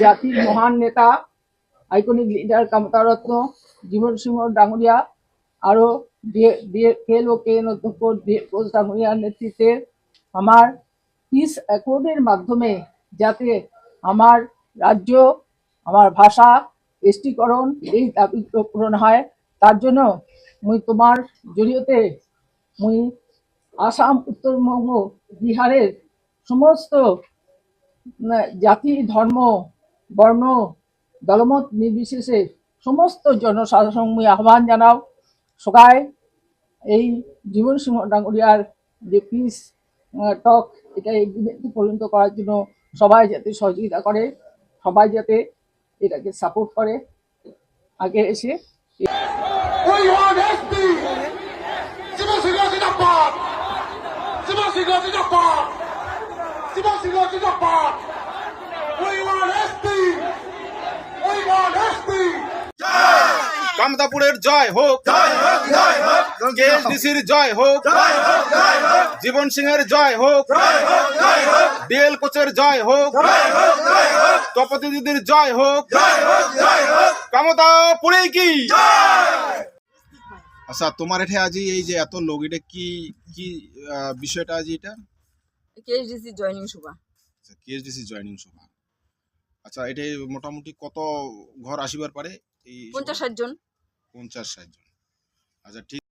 জাতির মহান নেতা আইকনিক লিডার কামতারত্ন, জীবন সিংহ ডাঙ্গুরিয়া আরও ডিএল ও কে এন অধ্যক্ষ ঘোষ ডাঙ্গুরিয়ার নেতৃত্বে আমার পিস অ্যাকর্ডের মাধ্যমে যাতে আমার রাজ্য, আমার ভাষা এসটিকরণ এই দাবি পূরণ হয়, তার জন্য মুই তোমার জড়িয়তে মুই আসাম উত্তরবঙ্গ বিহারের সমস্ত জাতি, ধর্ম বর্ণ, দলমত নির্বিশেষে সমস্ত জনসাধারণ মুই আহ্বান জানাও। সবাই এই জীবন সিংহ ডাঙ্গুরিয়ার যে পিস টক এটা এগ্রিমেন্ট পরিণত করার জন্য সবাই যাতে সহযোগিতা করে, সবাই যাতে এটাকে সাপোর্ট করে, আগে এসে We want SD! কামতাপুরের জয় হোক কেএসডিসির জয় হোক জীবন সিংহের জয় হোক ডিএল কোচের জয় হোক তপতি দিদির জয় হোক কামতাপুরে কি আচ্ছা তোমার এটা আজি এই যে এত লোক এটা কি কি বিষয়টা আজি এটা কেএসডিসি জয়নিং সভা কেএসডিসি জয়নিং সভা আচ্ছা এটা মোটামুটি কত ঘর আসিবার পারে পঞ্চাশ ষাট জন। পঞ্চাশ ষাট জন। আচ্ছা ঠিক